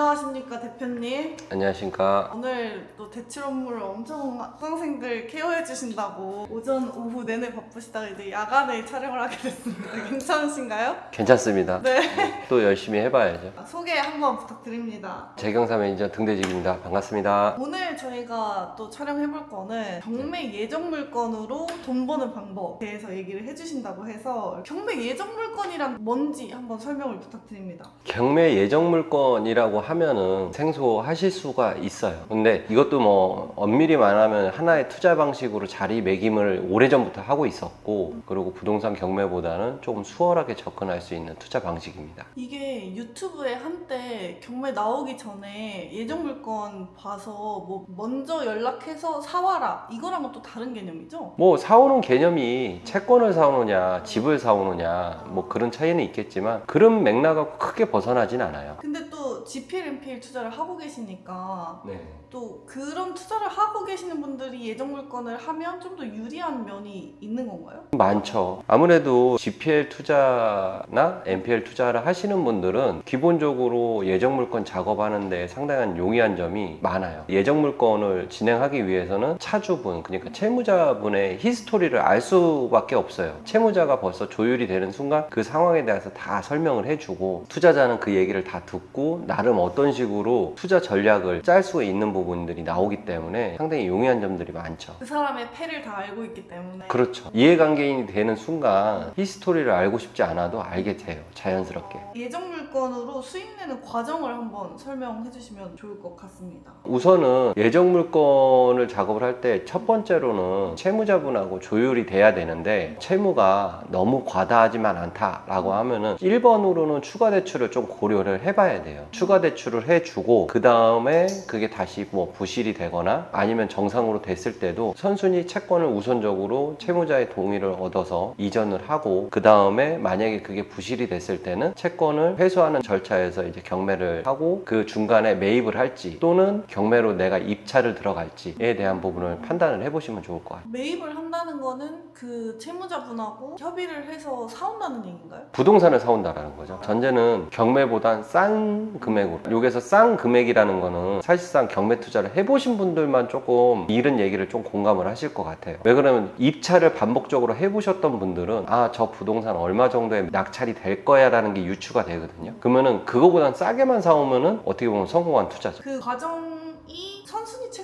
안녕하십니까 대표님. 안녕하십니까. 오늘 또 대출 업무를 엄청 학생들 케어해 주신다고 오전 오후 내내 바쁘시다가 이제 야간에 촬영을 하게 됐습니다. 괜찮으신가요? 괜찮습니다. 네. 또 열심히 해봐야죠. 소개 한번 부탁드립니다. 재경사 매니저 등대직입니다. 반갑습니다. 오늘 저희가 또 촬영해 볼 거는 경매 예정 물건으로 돈 버는 방법에 대해서 얘기를 해 주신다고 해서 경매 예정 물건이란 뭔지 한번 설명을 부탁드립니다. 경매 예정 물건이라고 하면은 생소하실 수가 있어요. 근데 이것도 뭐 엄밀히 말하면 하나의 투자 방식으로 자리매김을 오래전부터 하고 있었고 그리고 부동산 경매보다는 조금 수월하게 접근할 수 있는 투자 방식입니다. 이게 유튜브에 한때 경매 나오기 전에 예정 물건 봐서 뭐 먼저 연락해서 사와라 이거랑은 또 다른 개념이죠? 뭐 사오는 개념이 채권을 사오느냐 집을 사오느냐 뭐 그런 차이는 있겠지만 그런 맥락하고 크게 벗어나진 않아요. 근데 또 MPL 투자를 하고 계시니까 네. 또 그런 투자를 하고 계시는 분들이 예정 물건을 하면 좀 더 유리한 면이 있는 건가요? 많죠. 아무래도 GPL 투자나 NPL 투자를 하시는 분들은 기본적으로 예정 물건 작업하는데 상당한 용이한 점이 많아요. 예정 물건을 진행하기 위해서는 차주분, 그러니까 채무자분의 히스토리를 알 수밖에 없어요. 채무자가 벌써 조율이 되는 순간 그 상황에 대해서 다 설명을 해주고 투자자는 그 얘기를 다 듣고 나름 어떤 식으로 투자 전략을 짤 수 있는 부분들이 나오기 때문에 상당히 용이한 점들이 많죠. 그 사람의 패를 다 알고 있기 때문에 그렇죠. 이해관계인이 되는 순간 히스토리를 알고 싶지 않아도 알게 돼요. 자연스럽게. 예정 물건으로 수익 내는 과정을 한번 설명해 주시면 좋을 것 같습니다. 우선은 예정 물건을 작업을 할 때 첫 번째로는 채무자분하고 조율이 돼야 되는데 채무가 너무 과다하지만 않다라고 하면은 1번으로는 추가 대출을 좀 고려를 해봐야 돼요. 추가 대출 을 해주고 그 다음에 그게 다시 뭐 부실이 되거나 아니면 정상으로 됐을 때도 선순위 채권을 우선적으로 채무자의 동의를 얻어서 이전을 하고 그 다음에 만약에 그게 부실이 됐을 때는 채권을 회수하는 절차에서 이제 경매를 하고 그 중간에 매입을 할지 또는 경매로 내가 입찰을 들어갈지에 대한 부분을 판단을 해보시면 좋을 것 같아요. 매입을 한다는 거는 그 채무자분하고 협의를 해서 사온다는 얘기인가요? 부동산을 사온다라는 거죠. 전제는 경매보단 싼 금액으로. 여기서 싼 금액이라는 거는 사실상 경매 투자를 해보신 분들만 조금 이런 얘기를 좀 공감을 하실 것 같아요. 왜 그러면 입찰을 반복적으로 해보셨던 분들은 아, 저 부동산 얼마 정도의 낙찰이 될 거야 라는 게 유추가 되거든요. 그러면은 그거보단 싸게만 사오면은 어떻게 보면 성공한 투자죠. 그 선순위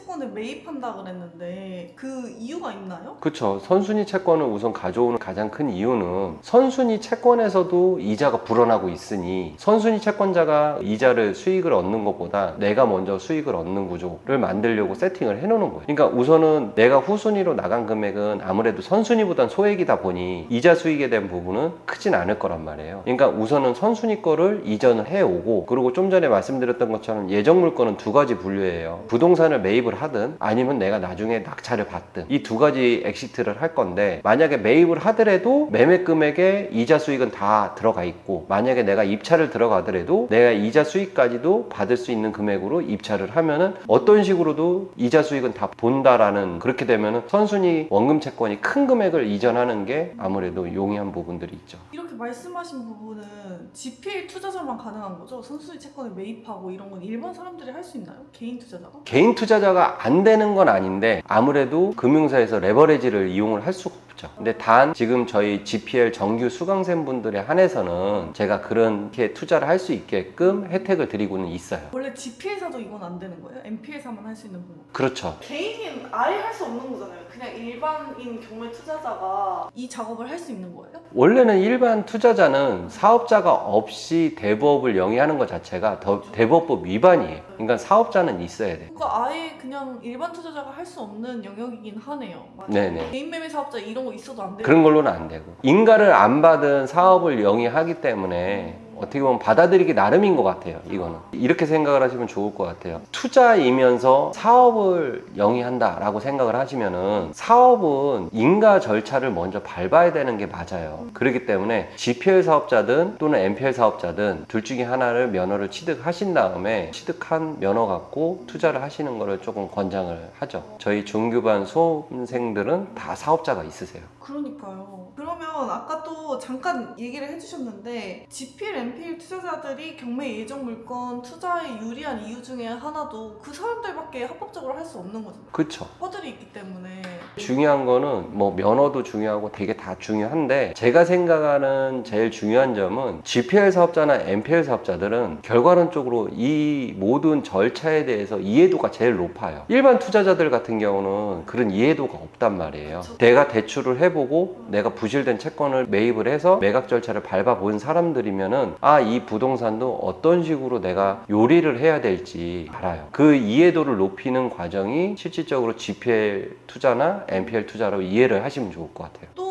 채권을 매입한다 그랬는데 그 이유가 있나요? 그렇죠. 선순위 채권을 우선 가져오는 가장 큰 이유는 선순위 채권에서도 이자가 불어나고 있으니 선순위 채권자가 이자를 수익을 얻는 것보다 내가 먼저 수익을 얻는 구조를 만들려고 세팅을 해놓는 거예요. 그러니까 우선은 내가 후순위로 나간 금액은 아무래도 선순위보단 소액이다 보니 이자 수익에 대한 부분은 크진 않을 거란 말이에요. 그러니까 우선은 선순위 거를 이전을 해오고 그리고 좀 전에 말씀드렸던 것처럼 예정 물건은 두 가지 분류예요. 부동산을 매입을 하든 아니면 내가 나중에 낙찰을 받든 이 두 가지 엑시트를 할 건데 만약에 매입을 하더라도 매매 금액에 이자 수익은 다 들어가 있고 만약에 내가 입찰을 들어가더라도 내가 이자 수익까지도 받을 수 있는 금액으로 입찰을 하면은 어떤 식으로도 이자 수익은 다 본다라는 그렇게 되면은 선순위 원금 채권이 큰 금액을 이전하는 게 아무래도 용이한 부분들이 있죠. 이렇게 말씀하신 부분은 GPL 투자자만 가능한 거죠? 선순위 채권을 매입하고 이런 건 일반 사람들이 할 수 있나요? 개인 투자자가? 개인 투자자가 안 되는 건 아닌데 아무래도 금융사에서 레버리지를 이용을 할 수가 없죠. 근데 단 지금 저희 GPL 정규 수강생 분들에 한해서는 제가 그렇게 투자를 할 수 있게끔 혜택을 드리고는 있어요. 원래 GPL사도 이건 안 되는 거예요? MPL사만 할 수 있는 방법? 그렇죠. 개인이 아예 할 수 없는 거잖아요. 그냥 일반인 경매 투자자가 이 작업을 할 수 있는 거예요? 원래는 일반 투자자는 사업자가 없이 대부업을 영위하는 것 자체가 더 대부업법 위반이에요. 그러니까 사업자는 있어야 돼. 그러니까 아예 그냥 일반 투자자가 할 수 없는 영역이긴 하네요. 맞아요. 네네. 개인 매매 사업자 이런 거 있어도 안 돼요. 그런 걸로는 안 되고 인가를 안 받은 사업을 영위하기 때문에 어떻게 보면 받아들이기 나름인 것 같아요 이거는. 이렇게 생각을 하시면 좋을 것 같아요. 투자이면서 사업을 영위한다라고 생각을 하시면은 사업은 인가 절차를 먼저 밟아야 되는 게 맞아요. 그렇기 때문에 GPL 사업자든 또는 MPL 사업자든 둘 중에 하나를 면허를 취득하신 다음에 취득한 면허 갖고 투자를 하시는 거를 조금 권장을 하죠. 저희 중규반 수험생들은 다 사업자가 있으세요 그러니까요. 그러면 아까 또 잠깐 얘기를 해주셨는데 GPL, NPL 투자자들이 경매 예정 물건 투자에 유리한 이유 중에 하나도 그 사람들밖에 합법적으로 할 수 없는 거잖아요. 그쵸. 허들이 있기 때문에. 중요한 거는 뭐 면허도 중요하고 되게 다 중요한데 제가 생각하는 제일 중요한 점은 GPL 사업자나 NPL 사업자들은 결과론적으로 이 모든 절차에 대해서 이해도가 제일 높아요. 일반 투자자들 같은 경우는 그런 이해도가 없단 말이에요. 내가 대출을 해보 고 내가 부실된 채권을 매입을 해서 매각 절차를 밟아본 사람들이면은 아, 이 부동산도 어떤 식으로 내가 요리를 해야 될지 알아요. 그 이해도를 높이는 과정이 실질적으로 GPL 투자나 NPL 투자로 이해를 하시면 좋을 것 같아요.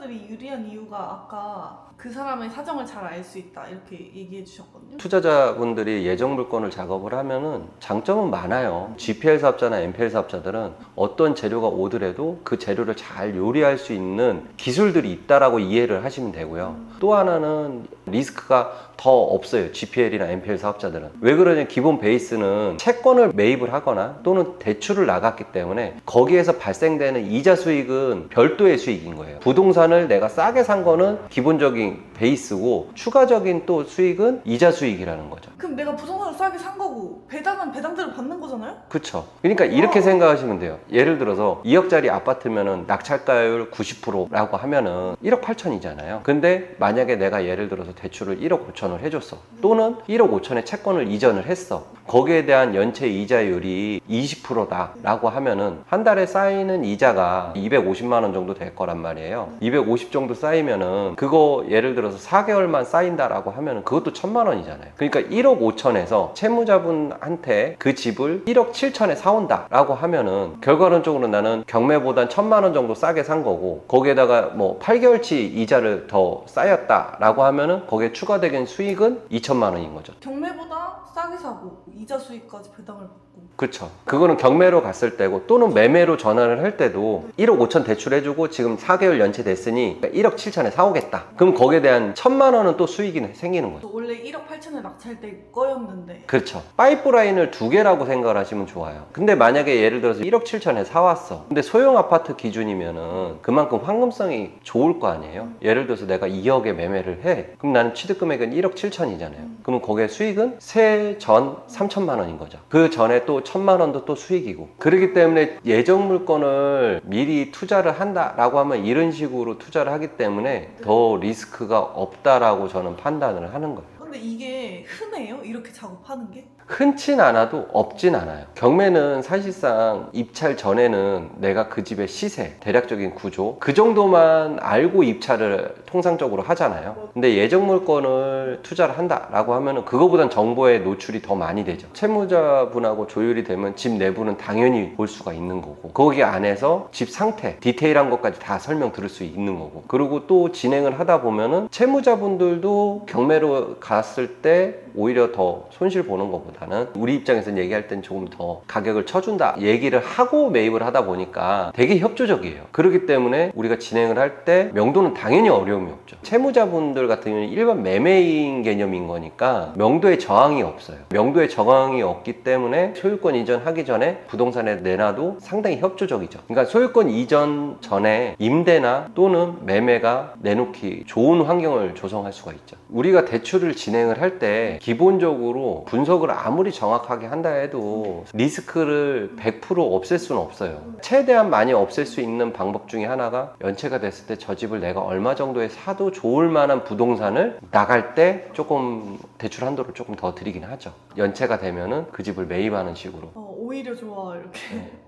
투자자들이 유리한 이유가 아까 그 사람의 사정을 잘 알 수 있다 이렇게 얘기해 주셨거든요. 투자자분들이 예정 물건을 작업을 하면은 장점은 많아요. GPL 사업자나 NPL 사업자들은 어떤 재료가 오더라도 그 재료를 잘 요리할 수 있는 기술들이 있다라고 이해를 하시면 되고요. 또 하나는 리스크가 더 없어요. GPL이나 NPL 사업자들은. 왜 그러냐? 기본 베이스는 채권을 매입을 하거나 또는 대출을 나갔기 때문에 거기에서 발생되는 이자 수익은 별도의 수익인 거예요. 부동산을 내가 싸게 산 거는 기본적인 베이스고 추가적인 또 수익은 이자 수익이라는 거죠. 그럼 내가 부동산을 싸게 산 거고 배당은 배당대로 받는 거잖아요? 그쵸. 그러니까 이렇게 어. 생각하시면 돼요. 예를 들어서 2억짜리 아파트면은 낙찰가율 90%라고 하면은 1억 8천이잖아요. 근데 만약에 내가 예를 들어서 대출을 1억 5천 을 해줬어. 또는 1억 5천에 채권을 이전을 했어. 거기에 대한 연체 이자율이 20%다 라고 하면은 한 달에 쌓이는 이자가 250만 원 정도 될 거란 말이에요. 250 정도 쌓이면은 그거 예를 들어서 4개월만 쌓인다라고 하면은 그것도 천만 원이잖아요. 그러니까 1억 5천에서 채무자분한테 그 집을 1억 7천에 사온다라고 하면은 결과론적으로 나는 경매보단 천만 원 정도 싸게 산 거고 거기에다가 뭐 8개월치 이자를 더 쌓였다라고 하면은 거기에 추가되는 수 익은 2천만 원인 거죠. 경매보다 싸게 사고 이자 수익까지 배당을 받고 그렇죠. 그거는 경매로 갔을 때고 또는 매매로 전환을 할 때도 1억 5천 대출해주고 지금 4개월 연체됐으니 1억 7천에 사오겠다. 그럼 거기에 대한 천만 원은 또 수익이 생기는 거죠. 저 원래 1억 8천에 낙찰될 거였는데 그렇죠. 파이프라인을 두 개라고 생각을 하시면 좋아요. 근데 만약에 예를 들어서 1억 7천에 사왔어. 근데 소형 아파트 기준이면은 그만큼 황금성이 좋을 거 아니에요. 예를 들어서 내가 2억에 매매를 해. 그럼 나는 취득 금액은 1억 7천이잖아요. 그러면 거기에 수익은 세전 3천만 원인 거죠. 그 전에 또 천만 원도 또 수익이고. 그렇기 때문에 예정 물건을 미리 투자를 한다라고 하면 이런 식으로 투자를 하기 때문에 더 리스크가 없다라고 저는 판단을 하는 거예요. 근데 이게 흔해요? 이렇게 작업하는 게? 흔친 않아도 없진 않아요. 경매는 사실상 입찰 전에는 내가 그 집의 시세, 대략적인 구조, 그 정도만 알고 입찰을 통상적으로 하잖아요. 근데 예정 물건을 투자를 한다라고 하면은 그거보단 정보에 노출이 더 많이 되죠. 채무자분하고 조율이 되면 집 내부는 당연히 볼 수가 있는 거고, 거기 안에서 집 상태, 디테일한 것까지 다 설명 들을 수 있는 거고, 그리고 또 진행을 하다 보면은 채무자분들도 경매로 갔을 때 오히려 더 손실 보는 것보다는 우리 입장에서 얘기할 땐 조금 더 가격을 쳐준다 얘기를 하고 매입을 하다 보니까 되게 협조적이에요. 그렇기 때문에 우리가 진행을 할 때 명도는 당연히 어려움이 없죠. 채무자분들 같은 경우는 일반 매매인 개념인 거니까 명도에 저항이 없어요. 명도에 저항이 없기 때문에 소유권 이전하기 전에 부동산에 내놔도 상당히 협조적이죠. 그러니까 소유권 이전 전에 임대나 또는 매매가 내놓기 좋은 환경을 조성할 수가 있죠. 우리가 대출을 진행을 할 때 기본적으로 분석을 아무리 정확하게 한다 해도 리스크를 100% 없앨 수는 없어요. 최대한 많이 없앨 수 있는 방법 중에 하나가 연체가 됐을 때 저 집을 내가 얼마 정도에 사도 좋을 만한 부동산을 나갈 때 조금 대출 한도를 조금 더 드리긴 하죠. 연체가 되면은 그 집을 매입하는 식으로. 어, 오히려 좋아 이렇게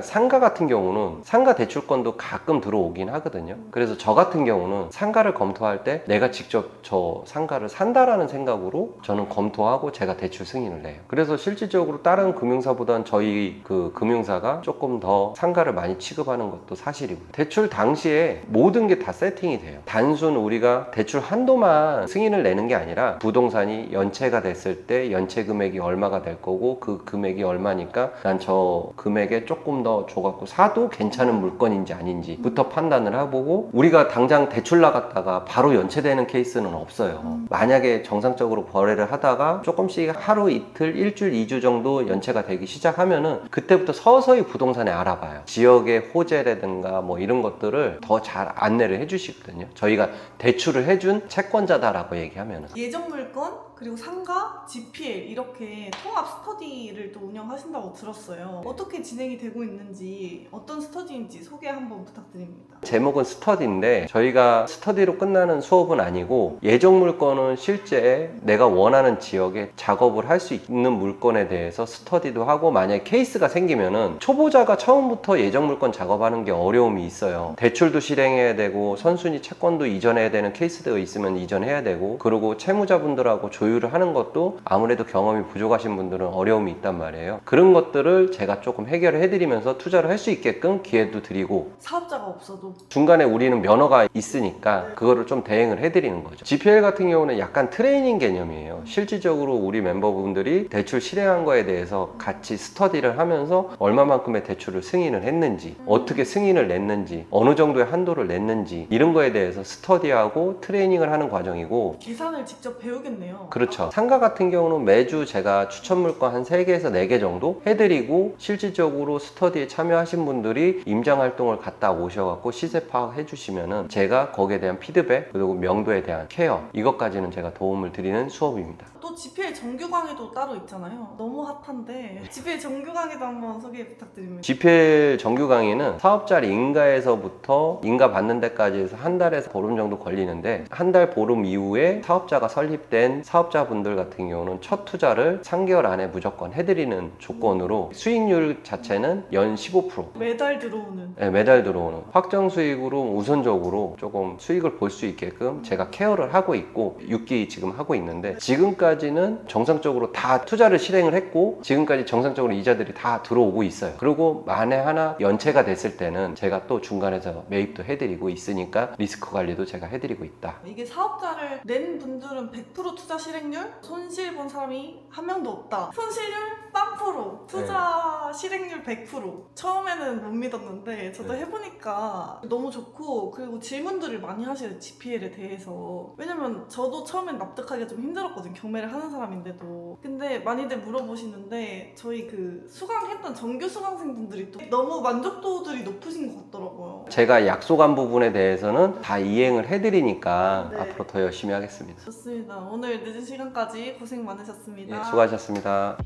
상가 같은 경우는 상가 대출권도 가끔 들어오긴 하거든요. 그래서 저 같은 경우는 상가를 검토할 때 내가 직접 저 상가를 산다라는 생각으로 저는 검토하고 제가 대출 승인을 내요. 그래서 실질적으로 다른 금융사보다는 저희 그 금융사가 조금 더 상가를 많이 취급하는 것도 사실이고요. 대출 당시에 모든 게 다 세팅이 돼요. 단순 우리가 대출 한도만 승인을 내는 게 아니라 부동산이 연체가 됐을 때 연체 금액이 얼마가 될 거고 그 금액이 얼마니까 난저 저 금액에 조금 더 줘갖고 사도 괜찮은 물건인지 아닌지부터 판단을 해보고 우리가 당장 대출 나갔다가 바로 연체되는 케이스는 없어요. 만약에 정상적으로 거래를 하다가 조금씩 하루 이틀 일주일 이주 정도 연체가 되기 시작하면은 그때부터 서서히 부동산에 알아봐요. 지역의 호재라든가 뭐 이런 것들을 더 잘 안내를 해주시거든요. 저희가 대출을 해준 채권자다라고 얘기하면은. 예정 물건 그리고 상가, GPL 이렇게 통합 스터디를 또 운영하신다고 들었어요. 어떻게 진행이 되고 있는지 어떤 스터디인지 소개 한번 부탁드립니다. 제목은 스터디인데 저희가 스터디로 끝나는 수업은 아니고 예정 물건은 실제 내가 원하는 지역에 작업을 할 수 있는 물건에 대해서 스터디도 하고 만약에 케이스가 생기면은 초보자가 처음부터 예정 물건 작업하는 게 어려움이 있어요. 대출도 실행해야 되고 선순위 채권도 이전해야 되는 케이스가 있으면 이전해야 되고 그리고 채무자분들하고 조율을 하는 것도 아무래도 경험이 부족하신 분들은 어려움이 있단 말이에요. 그런 것들을 제가 조금 해결을 해드리면서 투자를 할 수 있게끔 기회도 드리고 사업자가 없어도 중간에 우리는 면허가 있으니까 그거를 좀 대행을 해드리는 거죠. GPL 같은 경우는 약간 트레이닝 개념이에요. 실질적으로 우리 멤버분들이 대출 실행한 거에 대해서 같이 스터디를 하면서 얼마만큼의 대출을 승인을 했는지, 어떻게 승인을 냈는지, 어느 정도의 한도를 냈는지 이런 거에 대해서 스터디하고 트레이닝을 하는 과정이고 계산을 직접 배우겠네요. 그렇죠. 상가 같은 경우는 매주 제가 추천 물건 한 3개에서 4개 정도 해드리고 실질적으로 스터디에 참여하신 분들이 임장 활동을 갔다 오셔갖고 시세 파악 해 주시면은 제가 거기에 대한 피드백 그리고 명도에 대한 케어 이것까지는 제가 도움을 드리는 수업입니다. 또 GPL 정규 강의도 따로 있잖아요. 너무 핫한데 GPL 정규 강의도 한번 소개 부탁드립니다. GPL 정규 강의는 사업자 인가에서부터 인가 받는 데까지 해서 한 달에서 보름 정도 걸리는데 한 달 보름 이후에 사업자가 설립된 사업자분들 같은 경우는 첫 투자를 3개월 안에 무조건 해드리는 조건으로 수익률 자체는 연 15% 매달 들어오는 네, 매달 들어오는 확정 수익으로 우선적으로 조금 수익을 볼 수 있게끔 제가 케어를 하고 있고 6기 지금 하고 있는데 지금까지는 정상적으로 다 투자를 실행을 했고 지금까지 정상적으로 이자들이 다 들어오고 있어요. 그리고 만에 하나 연체가 됐을 때는 제가 또 중간에서 매입도 해드리고 있으니까 리스크 관리도 제가 해드리고 있다. 이게 사업자를 낸 분들은 100% 투자 실행률, 손실 본 사람이 한 명도 없다. 손실률 3%, 투자 실행률 100%. 처음에는 못 믿었는데 저도 네. 해보니까 너무 좋고 그리고 질문들을 많이 하셔요 GPL에 대해서. 왜냐면 저도 처음엔 납득하기가 좀 힘들었거든요. 경매를 하는 사람인데도. 근데 많이들 물어보시는데 저희 그 수강했던 정규 수강생분들이 또 너무 만족도들이 높으신 것 같더라고요. 제가 약속한 부분에 대해서는 다 이행을 해드리니까 네. 앞으로 더 열심히 하겠습니다. 좋습니다. 오늘 늦은 시간까지 고생 많으셨습니다. 예, 수고하셨습니다.